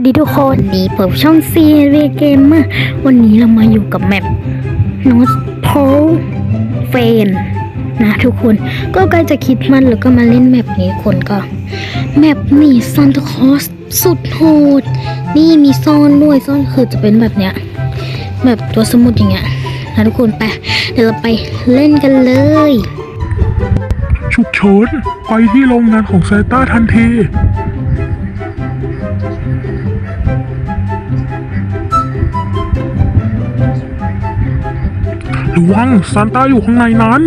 วัสดีทุกคนวันนี้ผมช่อง CNV Gamer วันนี้เรามาอยู่กับแมป North Pole f a n นะทุกคนก็ใกล้จะคิดมันแล้วก็มาเล่นแมปนี้คนก็ แมปนีซันตาคอสสุดโหด นี่มีซ่อนด้วยซ่อนคือจะเป็นแบบเนี้ยแบบตัวสมุดอย่างเงี้ยนะทุกคนไปเดี๋ยวเราไปเล่นกันเลย ฉุกเฉินไปที่โรงงานของซานต้าทันที ระวังซานต้าอยู่ข้างในนั้น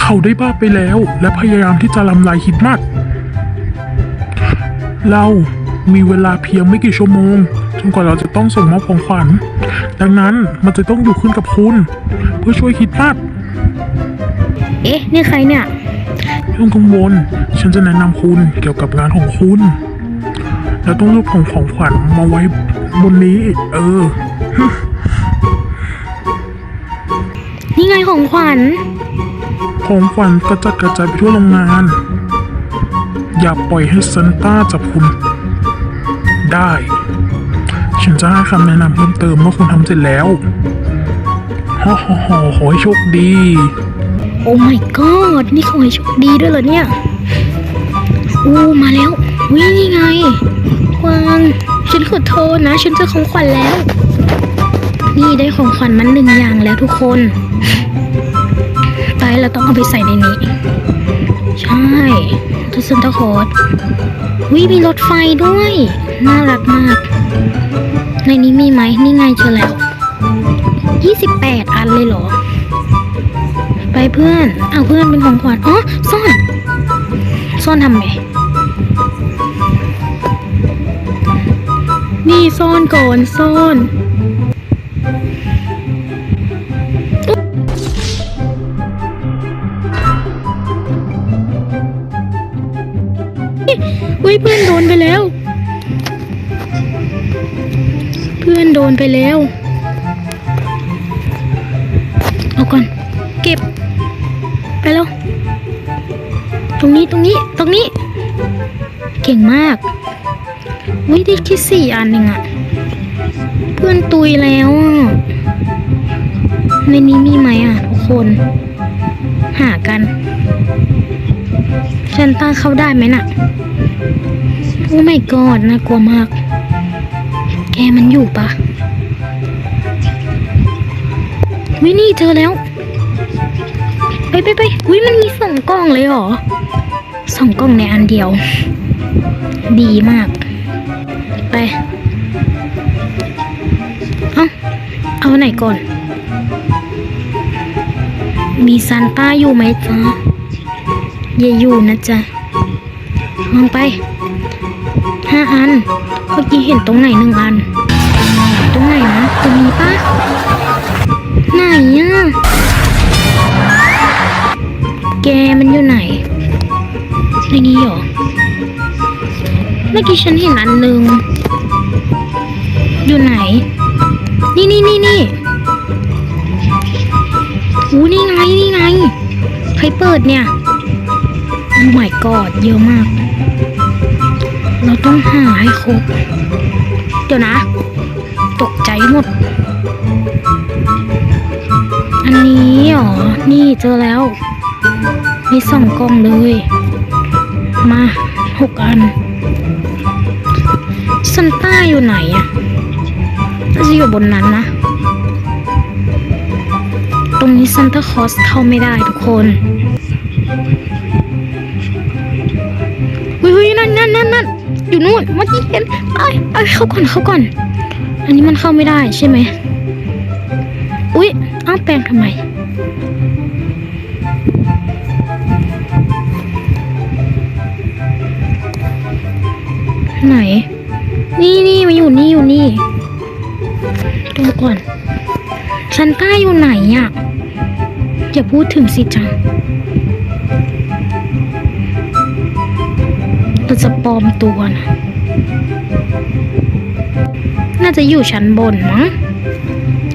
เขาได้บ้าไปแล้วและพยายามที่จะลำลายหินมัดเรามีเวลาเพียงไม่กี่ชั่วโมงจนกว่าเราจะต้องส่งมอบของขวัญ ดังนั้นมันจะต้องอยู่ขึ้นกับคุณ เพื่อช่วยฮิตมัดเอ๊ะ นี่ใครเนี่ยไม่ต้องกังวล ฉันจะแนะนำคุณเกี่ยวกับงานของคุณ แล้วต้องรวบของของขวัญมาไว้บนนี้ เออ นี่ไงของขวัญ ของขวัญกระจัดกระจายไปทั่วโรงงาน อย่าปล่อยให้ซันต้าจับคุณ ได้ ฉันจะให้คำแนะนำเพิ่มเติมเมื่อคุณทำเสร็จแล้วฮ่าฮ่าฮ่าขอให้โชคดี โอ้ my god นี่ขอให้โชคดีด้วยเหรอเนี่ย อู้มาแล้ววินี่ไงกวางฉันขอโทษนะ ฉันเจอของขวัญแล้ว นี่ได้ของขวัญมันหนึ่งอย่างแล้วทุกคน ไปเราต้องเอาไปใส่ในนี้ ใช่ทุสันตะโคดวิมีรถไฟด้วย น่ารักมาก ในนี้มีไหมนี่ไงเจอแล้ว 28 อันเลยเหรอ ไปเพื่อนเอาเพื่อนเป็นของขวัญอ๋อซ่อน ซ่อนทำไงนี่ซ่อนก่อนซ่อน ยเพื่อนโดนไปแล้ว เพื่อนโดนไปแล้ว เอาก่อน เก็บ ไปแล้ว ตรงนี้ตรงนี้ตรงนี้ เก่งมากวิได้แค่สี่อันเองอะเพื่อนตุยแล้วอะในนี้มีไหมอะทุกคน หากัน ฉันตั้งเข้าได้ไหมน่ะ อ้ไม่กอดน่ากลัวมาก แกมันอยู่ปะวินี่เจอแล้ว ไปไปไปอุ้ยมันมีสองกล่องเลยเหรอสองกล่องในอันเดียว ดีมาก ไป เอาเอาไหนก่อน มีซานต้าอยู่ไหมจ๊ะอย่าอยู่นะจ๊ะ มองไป ห้าอัน เมื่อกี้เห็นตรงไหนหนึ่งอัน ตรงไหนนะตรงนี้ปะไหนอะแกมันอยู่ไหนในนี้เหรอ เมื่อกี้ฉันเห็นอันหนึ่งอยู่ไหน นี่นี่นี่นี่อู้นี่ไงนี่ไงใครเปิดเนี่ย โอ้ my god เยอะมาก เราต้องหาให้ครบ เดี๋ยวนะ ตกใจหมด อันนี้เหรอ นี่เจอแล้ว มีสองกล่องเลย มาหกอันซันต้าอยู่ไหนอะน่าจะอยู่บนนั้นนะ ตรงนี้ซันตาคอสเข้าไม่ได้ทุกคน นู่นเมื่อกี้เห็นไอ้ไอ้ยเข้าก่อนเข้าก่อน อันนี้มันเข้าไม่ได้ใช่ไหมอุ๊ยอ้าวแปลงทำไมไหน นี่นี่มาอยู่นี่อยู่นี่ดูก่อนซันต้าอยู่ไหนอะอย่าพูดถึงสิจัง จะปลอมตัวนะน่าจะอยู่ชั้นบนมั้ง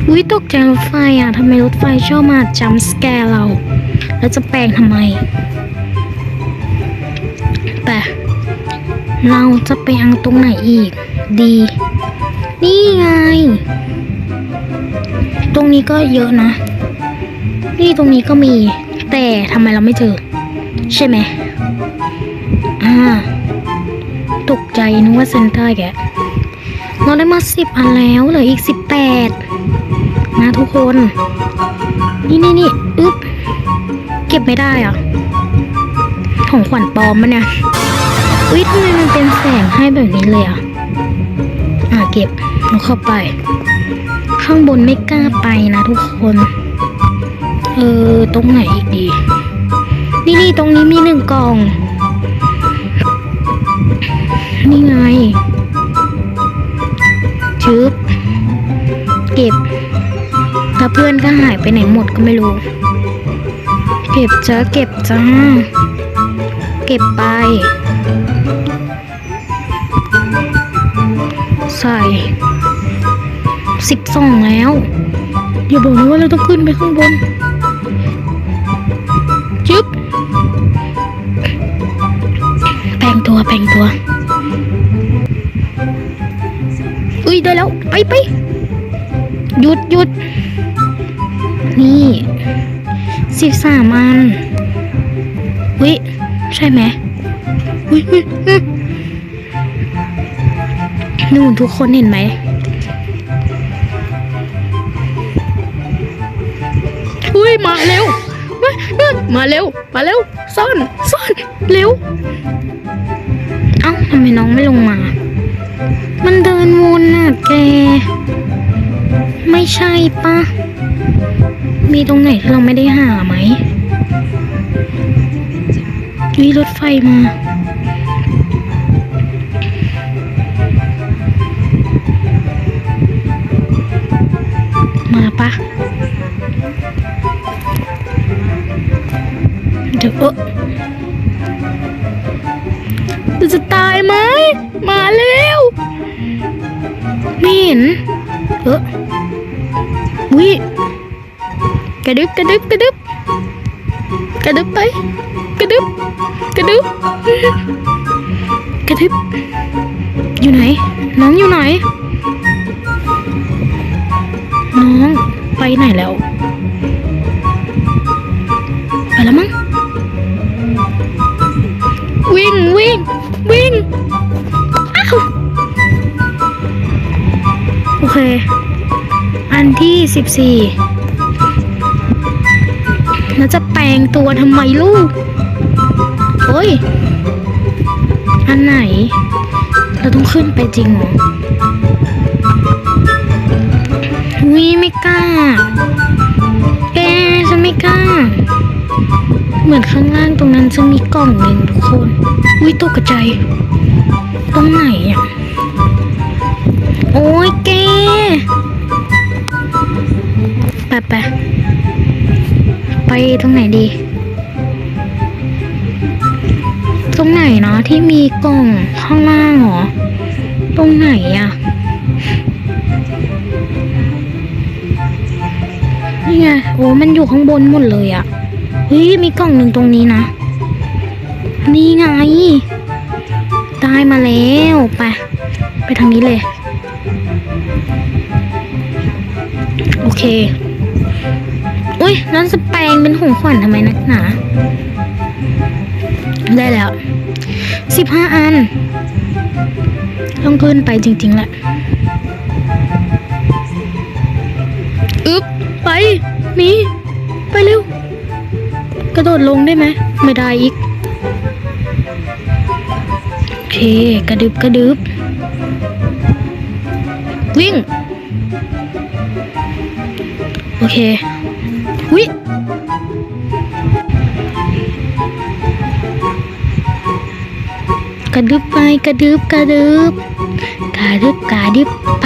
อุ้ยตกใจรถไฟอะทำไมรถไฟชอบมาจัมสแกร์เรา แล้วจะแปลงทำไมไปเราจะไปเอาตรงไหนอีก ดี นี่ไง ตรงนี้ก็เยอะนะ นี่ตรงนี้ก็มี แต่ทำไมเราไม่เจอ ใช่ไหมอ่า ตกใจนึกว่าเซนเตอร์แกเราได้มาสิบอันแล้วเหลืออีกสิบแปดนะทุกคน นี่นี่นี่อึ๊บ เก็บไม่ได้อะของขวัญปลอมมันเนี่ยอุ้ยทำไมมันเป็นแสงให้แบบนี้เลยอะ อะเก็บแล้วเข้าไป ข้างบนไม่กล้าไปนะทุกคน เออ ตรงไหนอีกดี นี่นี่ตรงนี้มีหนึ่งกล่อง นี่ไงชึบเก็บแล้วเพื่อนก็หายไปไหนหมดก็ไม่รู้ เก็บจ้าเก็บจ้า เก็บไป ใส่สิบสองแล้ว อย่าบอกนะว่าเราต้องขึ้นไปข้างบนจึ๊บแปลงตัวแปลงตัว ยได้แล้วไปไปหยุดหยุดนี่สิบสามอันอุ้ยใช่ไหมอุ้ยนู่นทุกคนเห็นไหมอุ้ยมาเร็วมาเร็วมาเร็วซ่อนซ่อนเร็วเอ้าทำไมน้องไม่ลงมา มันเดินวนน่ะแก ไม่ใช่ปะ มีตรงไหนที่เราไม่ได้หาไหมมีรถไฟมา มาปะเดี๋ยวเออ เห็นเออวิกระดึบกระดึบกระดึบกระดึบไป กระดึบกระดึบกระดึบอยู่ไหน น้องอยู่ไหน น้องไปไหนแล้ว ไปแล้วมั้งวิ่งวิ่งวิ่ง อเคอันที่สิบสี่แล้วจะแปลงตัวทำไมลูก โอ้ย อันไหน เราต้องขึ้นไปจริงเหรอวิไม่กล้า แกฉันไม่กล้า เหมือนข้างล่างตรงนั้นจะมีกล่องหนึ่งทุกคนวิตกกระใจายตรงไหนอะ โอ้ยแก ไปไปไปตรงไหนดี ตรงไหนเนาะที่มีกล่องข้างล่างเหรอ ตรงไหนอะนี่ไงโอ้มันอยู่ข้างบนหมดเลยอะเฮ้ยมีกล่องหนึ่งตรงนี้นะ นี่ไง ได้มาแล้ว ไป ไปทางนี้เลย เค อุ้ยนั่นสแปลงเป็นของขวัญทำไมนักหนา ได้แล้วสิบห้าอัน ต้องขึ้นไปจริงๆแหละอึ๊บไปหนีไปเร็ว กระโดดลงได้ไหม ไม่ได้อีก โอเค กระดึบกระดึบวิ่ง เควิกระดึบไปกระดึบกระดึบกระดึบกระดึบไป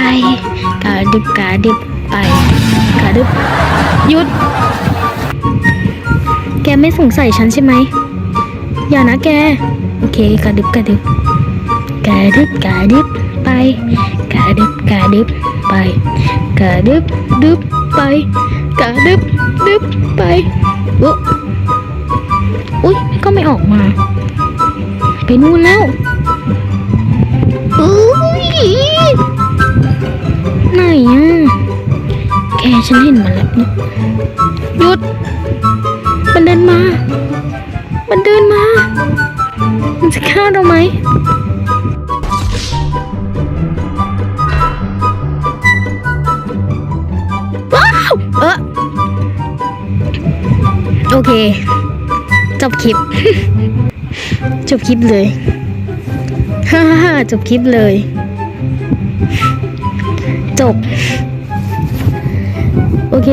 กระดึบกระดึบไปกระดึบหยุด แกไม่สงสัยฉันใช่ไหมอย่านะแก โอเคกระดึบกระดึบกระดึบกระดึบไปกระดึบกระดึบไปกระดึบดึบไป กะดึบดึบไปอุ๊อุ้ยก็ไม่ออกมา ไปนู่นแล้วอุ๊ยไหนอะแกฉันเห็นมันแล้วนี่หยุด มันเดินมา มันเดินมา มันจะฆ่าเราไหม จบคลิป จบคลิปเลยฮ่าฮ่าจบคลิปเลย จบ โอเค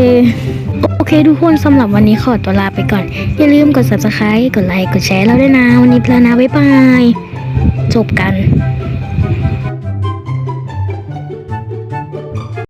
โอเคทุกคนสำหรับวันนี้ขอตัวลาไปก่อน อย่าลืมกด subscribe กดไลค์ กดแชร์เราด้วยนะ วันนี้ไปแล้วนะ บ๊ายบาย จบกัน